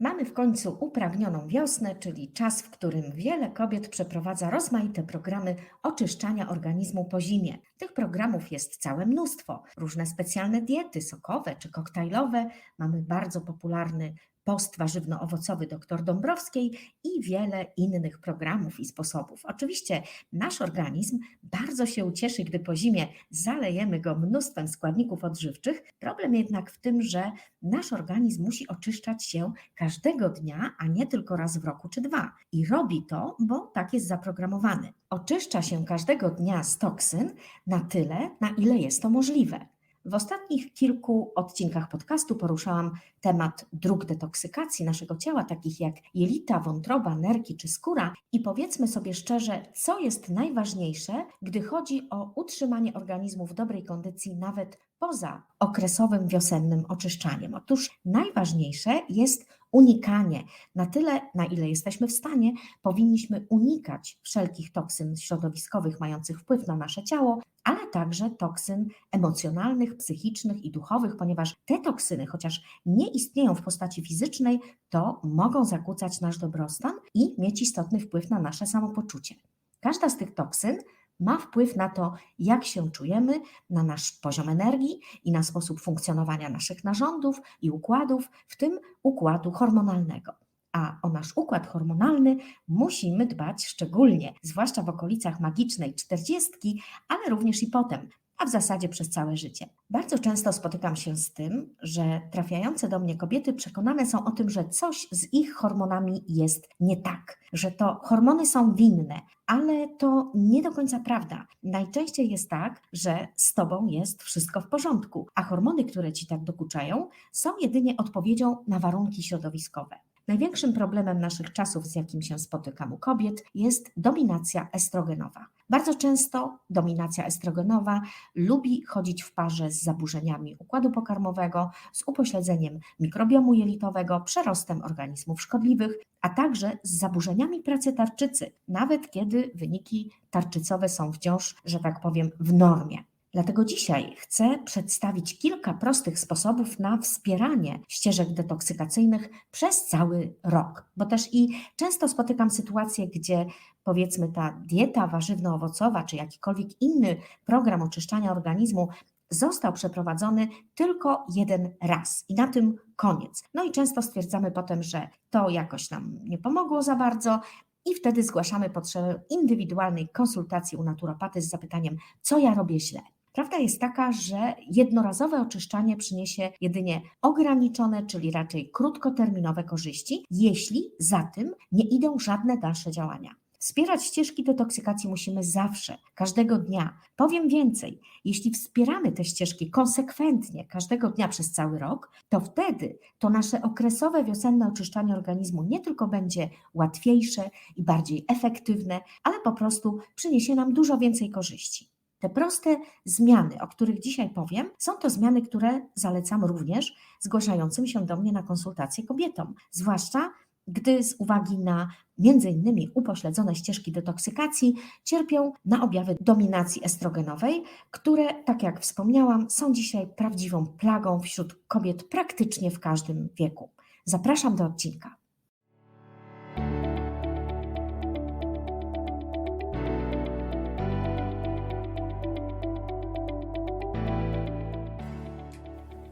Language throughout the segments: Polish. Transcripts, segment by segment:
Mamy w końcu upragnioną wiosnę, czyli czas, w którym wiele kobiet przeprowadza rozmaite programy oczyszczania organizmu po zimie. Tych programów jest całe mnóstwo. Różne specjalne diety sokowe czy koktajlowe. Mamy bardzo popularny post warzywno-owocowy dr Dąbrowskiej i wiele innych programów i sposobów. Oczywiście nasz organizm bardzo się ucieszy, gdy po zimie zalejemy go mnóstwem składników odżywczych. Problem jednak w tym, że nasz organizm musi oczyszczać się każdego dnia, a nie tylko raz w roku czy dwa. I robi to, bo tak jest zaprogramowany. Oczyszcza się każdego dnia z toksyn na tyle, na ile jest to możliwe. W ostatnich kilku odcinkach podcastu poruszałam temat dróg detoksykacji naszego ciała, takich jak jelita, wątroba, nerki czy skóra. I powiedzmy sobie szczerze, co jest najważniejsze, gdy chodzi o utrzymanie organizmu w dobrej kondycji, nawet poza okresowym wiosennym oczyszczaniem. Otóż najważniejsze jest unikanie. Na tyle, na ile jesteśmy w stanie, powinniśmy unikać wszelkich toksyn środowiskowych mających wpływ na nasze ciało, ale także toksyn emocjonalnych, psychicznych i duchowych, ponieważ te toksyny, chociaż nie istnieją w postaci fizycznej, to mogą zakłócać nasz dobrostan i mieć istotny wpływ na nasze samopoczucie. Każda z tych toksyn ma wpływ na to, jak się czujemy, na nasz poziom energii i na sposób funkcjonowania naszych narządów i układów, w tym układu hormonalnego. A o nasz układ hormonalny musimy dbać szczególnie, zwłaszcza w okolicach magicznej czterdziestki, ale również i potem, a w zasadzie przez całe życie. Bardzo często spotykam się z tym, że trafiające do mnie kobiety przekonane są o tym, że coś z ich hormonami jest nie tak, że to hormony są winne, ale to nie do końca prawda. Najczęściej jest tak, że z tobą jest wszystko w porządku, a hormony, które ci tak dokuczają, są jedynie odpowiedzią na warunki środowiskowe. Największym problemem naszych czasów, z jakim się spotykam u kobiet, jest dominacja estrogenowa. Bardzo często dominacja estrogenowa lubi chodzić w parze z zaburzeniami układu pokarmowego, z upośledzeniem mikrobiomu jelitowego, przerostem organizmów szkodliwych, a także z zaburzeniami pracy tarczycy, nawet kiedy wyniki tarczycowe są wciąż, że tak powiem, w normie. Dlatego dzisiaj chcę przedstawić kilka prostych sposobów na wspieranie ścieżek detoksykacyjnych przez cały rok, bo też i często spotykam sytuacje, gdzie powiedzmy ta dieta warzywno-owocowa czy jakikolwiek inny program oczyszczania organizmu został przeprowadzony tylko jeden raz i na tym koniec. No i często stwierdzamy potem, że to jakoś nam nie pomogło za bardzo. I wtedy zgłaszamy potrzebę indywidualnej konsultacji u naturopaty z zapytaniem, co ja robię źle. Prawda jest taka, że jednorazowe oczyszczanie przyniesie jedynie ograniczone, czyli raczej krótkoterminowe korzyści, jeśli za tym nie idą żadne dalsze działania. Wspierać ścieżki detoksykacji musimy zawsze, każdego dnia. Powiem więcej, jeśli wspieramy te ścieżki konsekwentnie, każdego dnia przez cały rok, to wtedy to nasze okresowe wiosenne oczyszczanie organizmu nie tylko będzie łatwiejsze i bardziej efektywne, ale po prostu przyniesie nam dużo więcej korzyści. Te proste zmiany, o których dzisiaj powiem, są to zmiany, które zalecam również zgłaszającym się do mnie na konsultacje kobietom, zwłaszcza gdy z uwagi na innymi upośledzone ścieżki detoksykacji cierpią na objawy dominacji estrogenowej, które, tak jak wspomniałam, są dzisiaj prawdziwą plagą wśród kobiet praktycznie w każdym wieku. Zapraszam do odcinka.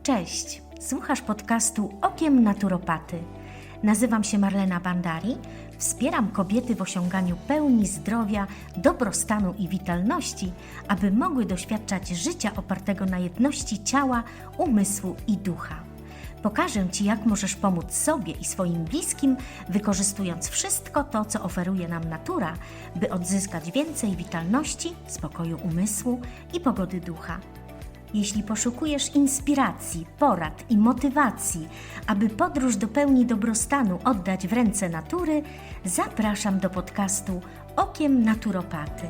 Cześć, słuchasz podcastu Okiem Naturopaty. Nazywam się Marlena Bandari, wspieram kobiety w osiąganiu pełni zdrowia, dobrostanu i witalności, aby mogły doświadczać życia opartego na jedności ciała, umysłu i ducha. Pokażę Ci, jak możesz pomóc sobie i swoim bliskim, wykorzystując wszystko to, co oferuje nam natura, by odzyskać więcej witalności, spokoju umysłu i pogody ducha. Jeśli poszukujesz inspiracji, porad i motywacji, aby podróż do pełni dobrostanu oddać w ręce natury, zapraszam do podcastu Okiem Naturopaty.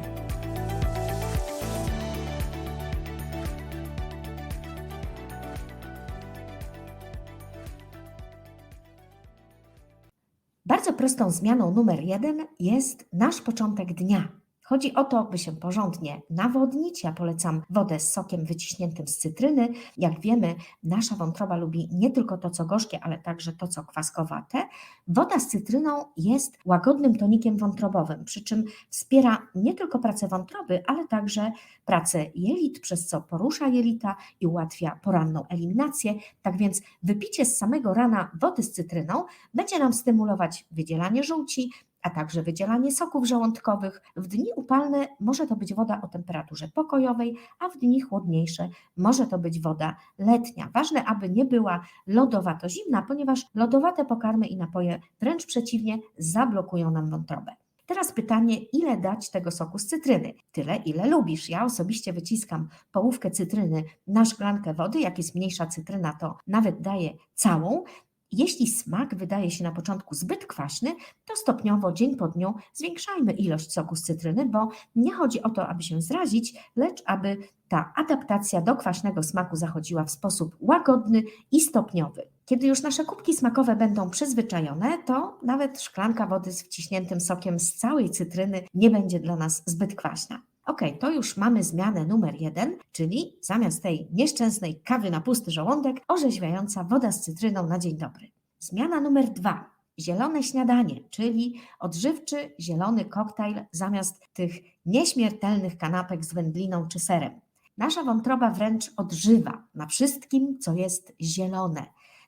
Bardzo prostą zmianą numer jeden jest nasz początek dnia. Chodzi o to, by się porządnie nawodnić. Ja polecam wodę z sokiem wyciśniętym z cytryny. Jak wiemy, nasza wątroba lubi nie tylko to, co gorzkie, ale także to, co kwaskowate. Woda z cytryną jest łagodnym tonikiem wątrobowym, przy czym wspiera nie tylko pracę wątroby, ale także pracę jelit, przez co porusza jelita i ułatwia poranną eliminację. Tak więc wypicie z samego rana wody z cytryną będzie nam stymulować wydzielanie żółci, a także wydzielanie soków żołądkowych. W dni upalne może to być woda o temperaturze pokojowej, a w dni chłodniejsze może to być woda letnia. Ważne, aby nie była lodowato zimna, ponieważ lodowate pokarmy i napoje wręcz przeciwnie zablokują nam wątrobę. Teraz pytanie, ile dać tego soku z cytryny? Tyle, ile lubisz. Ja osobiście wyciskam połówkę cytryny na szklankę wody. Jak jest mniejsza cytryna, to nawet daję całą. Jeśli smak wydaje się na początku zbyt kwaśny, to stopniowo, dzień po dniu, zwiększajmy ilość soku z cytryny, bo nie chodzi o to, aby się zrazić, lecz aby ta adaptacja do kwaśnego smaku zachodziła w sposób łagodny i stopniowy. Kiedy już nasze kubki smakowe będą przyzwyczajone, to nawet szklanka wody z wciśniętym sokiem z całej cytryny nie będzie dla nas zbyt kwaśna. Ok, to już mamy zmianę numer jeden, czyli zamiast tej nieszczęsnej kawy na pusty żołądek, orzeźwiająca woda z cytryną na dzień dobry. Zmiana numer dwa. Zielone śniadanie, czyli odżywczy zielony koktajl zamiast tych nieśmiertelnych kanapek z wędliną czy serem. Nasza wątroba wręcz odżywa na wszystkim, co jest zielone.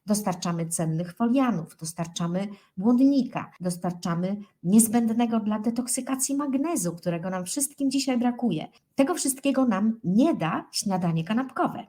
Dostarczamy cennych folianów, dostarczamy błonnika, dostarczamy niezbędnego dla detoksykacji magnezu, którego nam wszystkim dzisiaj brakuje. Tego wszystkiego nam nie da śniadanie kanapkowe.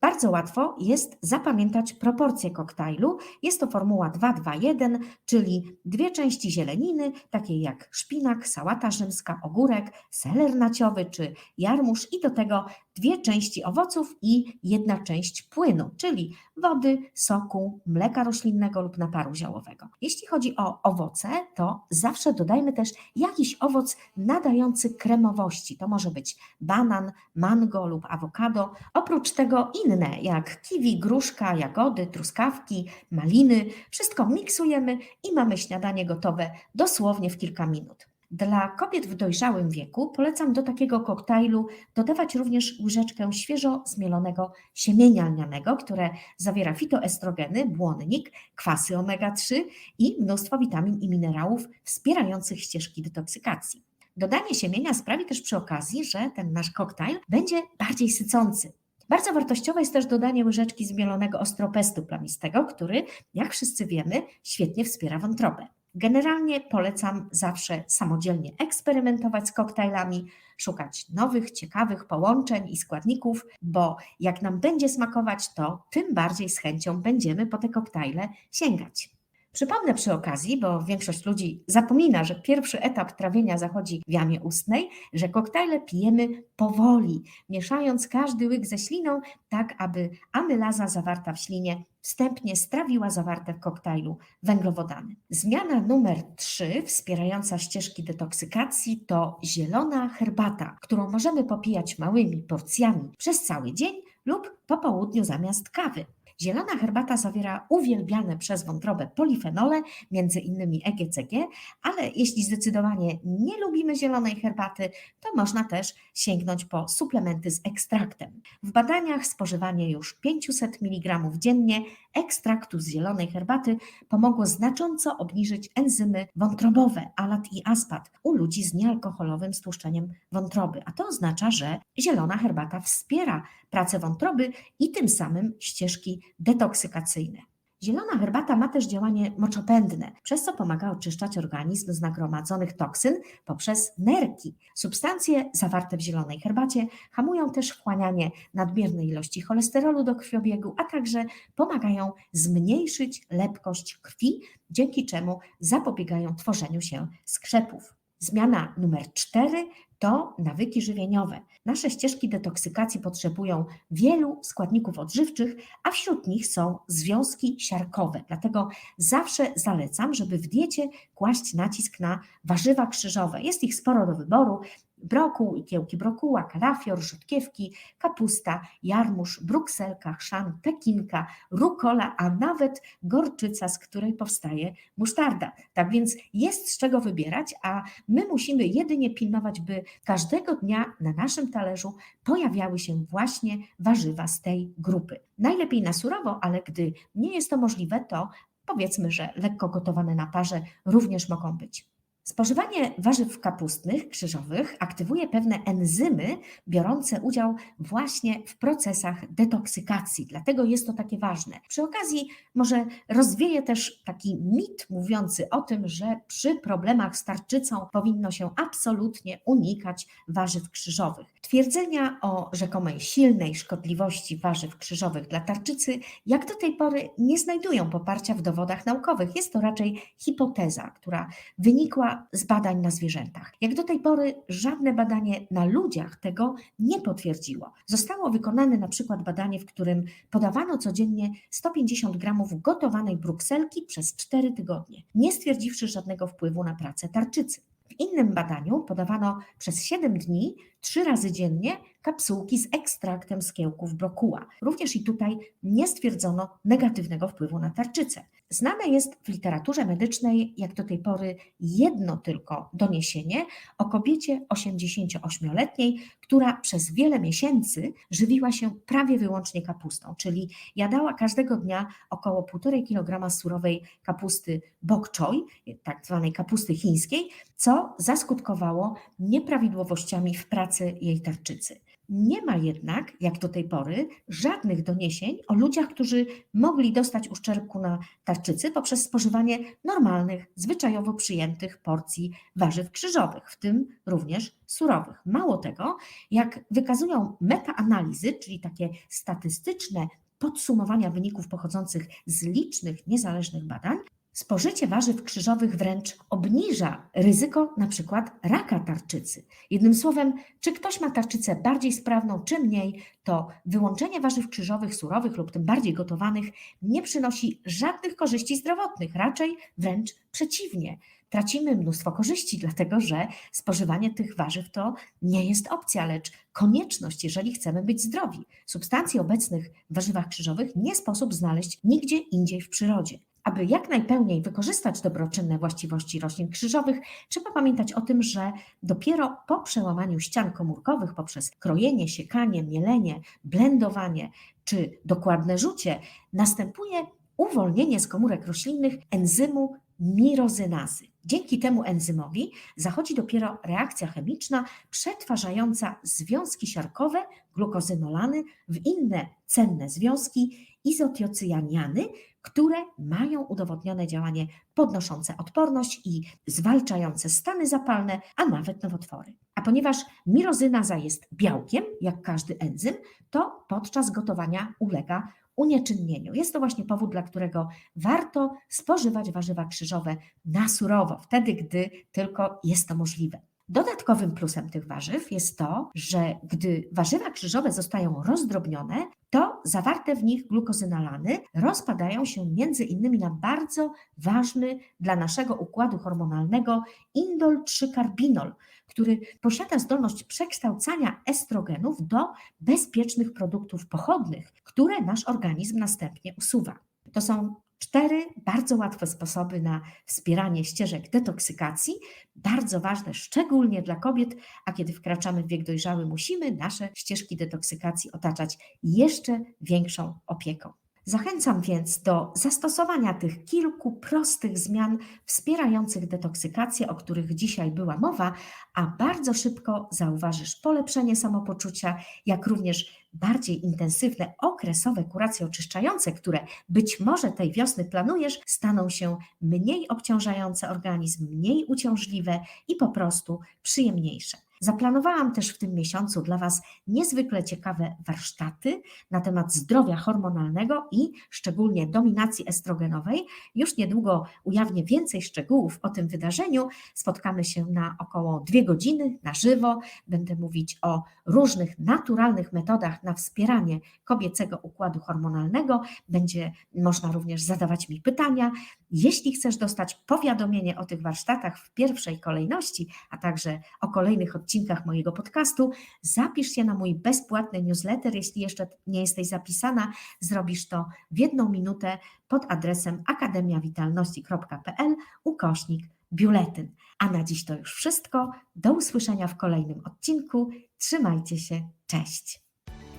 Bardzo łatwo jest zapamiętać proporcje koktajlu. Jest to formuła 2-2-1, czyli dwie części zieleniny, takie jak szpinak, sałata rzymska, ogórek, seler naciowy czy jarmuż i do tego dwie części owoców i jedna część płynu, czyli wody, soku, mleka roślinnego lub naparu ziołowego. Jeśli chodzi o owoce, to zawsze dodajmy też jakiś owoc nadający kremowości. To może być banan, mango lub awokado. Oprócz tego inne, jak kiwi, gruszka, jagody, truskawki, maliny. Wszystko miksujemy i mamy śniadanie gotowe dosłownie w kilka minut. Dla kobiet w dojrzałym wieku polecam do takiego koktajlu dodawać również łyżeczkę świeżo zmielonego siemienia lnianego, które zawiera fitoestrogeny, błonnik, kwasy omega-3 i mnóstwo witamin i minerałów wspierających ścieżki detoksykacji. Dodanie siemienia sprawi też przy okazji, że ten nasz koktajl będzie bardziej sycący. Bardzo wartościowe jest też dodanie łyżeczki zmielonego ostropestu plamistego, który, jak wszyscy wiemy, świetnie wspiera wątrobę. Generalnie polecam zawsze samodzielnie eksperymentować z koktajlami, szukać nowych, ciekawych połączeń i składników, bo jak nam będzie smakować, to tym bardziej z chęcią będziemy po te koktajle sięgać. Przypomnę przy okazji, bo większość ludzi zapomina, że pierwszy etap trawienia zachodzi w jamie ustnej, że koktajle pijemy powoli, mieszając każdy łyk ze śliną, tak aby amylaza zawarta w ślinie wstępnie strawiła zawarte w koktajlu węglowodany. Zmiana numer 3, wspierająca ścieżki detoksykacji, to zielona herbata, którą możemy popijać małymi porcjami przez cały dzień lub po południu zamiast kawy. Zielona herbata zawiera uwielbiane przez wątrobę polifenole, między innymi EGCG, ale jeśli zdecydowanie nie lubimy zielonej herbaty, to można też sięgnąć po suplementy z ekstraktem. W badaniach spożywanie już 500 mg dziennie ekstraktu z zielonej herbaty pomogło znacząco obniżyć enzymy wątrobowe, alat i aspat u ludzi z niealkoholowym stłuszczeniem wątroby, a to oznacza, że zielona herbata wspiera pracę wątroby i tym samym ścieżki detoksykacyjne. Zielona herbata ma też działanie moczopędne, przez co pomaga oczyszczać organizm z nagromadzonych toksyn poprzez nerki. Substancje zawarte w zielonej herbacie hamują też wchłanianie nadmiernej ilości cholesterolu do krwiobiegu, a także pomagają zmniejszyć lepkość krwi, dzięki czemu zapobiegają tworzeniu się skrzepów. Zmiana numer cztery to nawyki żywieniowe. Nasze ścieżki detoksykacji potrzebują wielu składników odżywczych, a wśród nich są związki siarkowe. Dlatego zawsze zalecam, żeby w diecie kłaść nacisk na warzywa krzyżowe. Jest ich sporo do wyboru. Brokuł, kiełki brokuła, kalafior, rzodkiewki, kapusta, jarmuż, brukselka, chrzan, pekinka, rukola, a nawet gorczyca, z której powstaje musztarda. Tak więc jest z czego wybierać, a my musimy jedynie pilnować, by każdego dnia na naszym talerzu pojawiały się właśnie warzywa z tej grupy. Najlepiej na surowo, ale gdy nie jest to możliwe, to powiedzmy, że lekko gotowane na parze również mogą być. Spożywanie warzyw kapustnych, krzyżowych aktywuje pewne enzymy biorące udział właśnie w procesach detoksykacji, dlatego jest to takie ważne. Przy okazji może rozwieję też taki mit mówiący o tym, że przy problemach z tarczycą powinno się absolutnie unikać warzyw krzyżowych. Twierdzenia o rzekomej silnej szkodliwości warzyw krzyżowych dla tarczycy, jak do tej pory, nie znajdują poparcia w dowodach naukowych. Jest to raczej hipoteza, która wynikła z badań na zwierzętach. Jak do tej pory żadne badanie na ludziach tego nie potwierdziło. Zostało wykonane na przykład badanie, w którym podawano codziennie 150 gramów gotowanej brukselki przez 4 tygodnie, nie stwierdziwszy żadnego wpływu na pracę tarczycy. W innym badaniu podawano przez 7 dni, 3 razy dziennie, kapsułki z ekstraktem z kiełków brokuła. Również i tutaj nie stwierdzono negatywnego wpływu na tarczycę. Znane jest w literaturze medycznej, jak do tej pory, jedno tylko doniesienie o kobiecie 88-letniej, która przez wiele miesięcy żywiła się prawie wyłącznie kapustą, czyli jadała każdego dnia około 1,5 kg surowej kapusty bok choy, tak zwanej kapusty chińskiej, co zaskutkowało nieprawidłowościami w pracy jej tarczycy. Nie ma jednak, jak do tej pory, żadnych doniesień o ludziach, którzy mogli dostać uszczerbku na tarczycy poprzez spożywanie normalnych, zwyczajowo przyjętych porcji warzyw krzyżowych, w tym również surowych. Mało tego, jak wykazują metaanalizy, czyli takie statystyczne podsumowania wyników pochodzących z licznych niezależnych badań, Spożycie warzyw krzyżowych wręcz obniża ryzyko na przykład raka tarczycy. Jednym słowem, czy ktoś ma tarczycę bardziej sprawną, czy mniej, to wyłączenie warzyw krzyżowych surowych lub tym bardziej gotowanych nie przynosi żadnych korzyści zdrowotnych, raczej wręcz przeciwnie. Tracimy mnóstwo korzyści, dlatego że spożywanie tych warzyw to nie jest opcja, lecz konieczność, jeżeli chcemy być zdrowi. Substancji obecnych w warzywach krzyżowych nie sposób znaleźć nigdzie indziej w przyrodzie. Aby jak najpełniej wykorzystać dobroczynne właściwości roślin krzyżowych, trzeba pamiętać o tym, że dopiero po przełamaniu ścian komórkowych poprzez krojenie, siekanie, mielenie, blendowanie czy dokładne rzucie następuje uwolnienie z komórek roślinnych enzymu mirozynazy. Dzięki temu enzymowi zachodzi dopiero reakcja chemiczna przetwarzająca związki siarkowe, glukozynolany w inne cenne związki izotiocyjaniany, które mają udowodnione działanie podnoszące odporność i zwalczające stany zapalne, a nawet nowotwory. A ponieważ mirozynaza jest białkiem, jak każdy enzym, to podczas gotowania ulega unieczynnieniu. Jest to właśnie powód, dla którego warto spożywać warzywa krzyżowe na surowo, wtedy gdy tylko jest to możliwe. Dodatkowym plusem tych warzyw jest to, że gdy warzywa krzyżowe zostają rozdrobnione, to zawarte w nich glukozynolany rozpadają się między innymi na bardzo ważny dla naszego układu hormonalnego indol 3-karbinol, który posiada zdolność przekształcania estrogenów do bezpiecznych produktów pochodnych, które nasz organizm następnie usuwa. To są Cztery bardzo łatwe sposoby na wspieranie ścieżek detoksykacji, bardzo ważne szczególnie dla kobiet, a kiedy wkraczamy w wiek dojrzały, musimy nasze ścieżki detoksykacji otaczać jeszcze większą opieką. Zachęcam więc do zastosowania tych kilku prostych zmian wspierających detoksykację, o których dzisiaj była mowa, a bardzo szybko zauważysz polepszenie samopoczucia, jak również bardziej intensywne okresowe kuracje oczyszczające, które być może tej wiosny planujesz, staną się mniej obciążające organizm, mniej uciążliwe i po prostu przyjemniejsze. Zaplanowałam też w tym miesiącu dla Was niezwykle ciekawe warsztaty na temat zdrowia hormonalnego i szczególnie dominacji estrogenowej. Już niedługo ujawnię więcej szczegółów o tym wydarzeniu. Spotkamy się na około dwie godziny na żywo. Będę mówić o różnych naturalnych metodach na wspieranie kobiecego układu hormonalnego. Będzie można również zadawać mi pytania. Jeśli chcesz dostać powiadomienie o tych warsztatach w pierwszej kolejności, a także o kolejnych odcinkach mojego podcastu, zapisz się na mój bezpłatny newsletter. Jeśli jeszcze nie jesteś zapisana, zrobisz to w jedną minutę pod adresem akademiawitalności.pl ukośnik biuletyn. A na dziś to już wszystko. Do usłyszenia w kolejnym odcinku. Trzymajcie się. Cześć.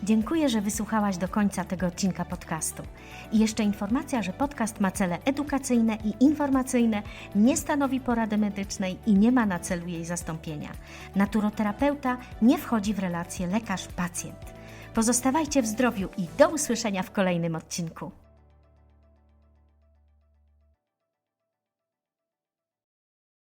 Dziękuję, że wysłuchałaś do końca tego odcinka podcastu. I jeszcze informacja, że podcast ma cele edukacyjne i informacyjne, nie stanowi porady medycznej i nie ma na celu jej zastąpienia. Naturoterapeuta nie wchodzi w relację lekarz-pacjent. Pozostawajcie w zdrowiu i do usłyszenia w kolejnym odcinku.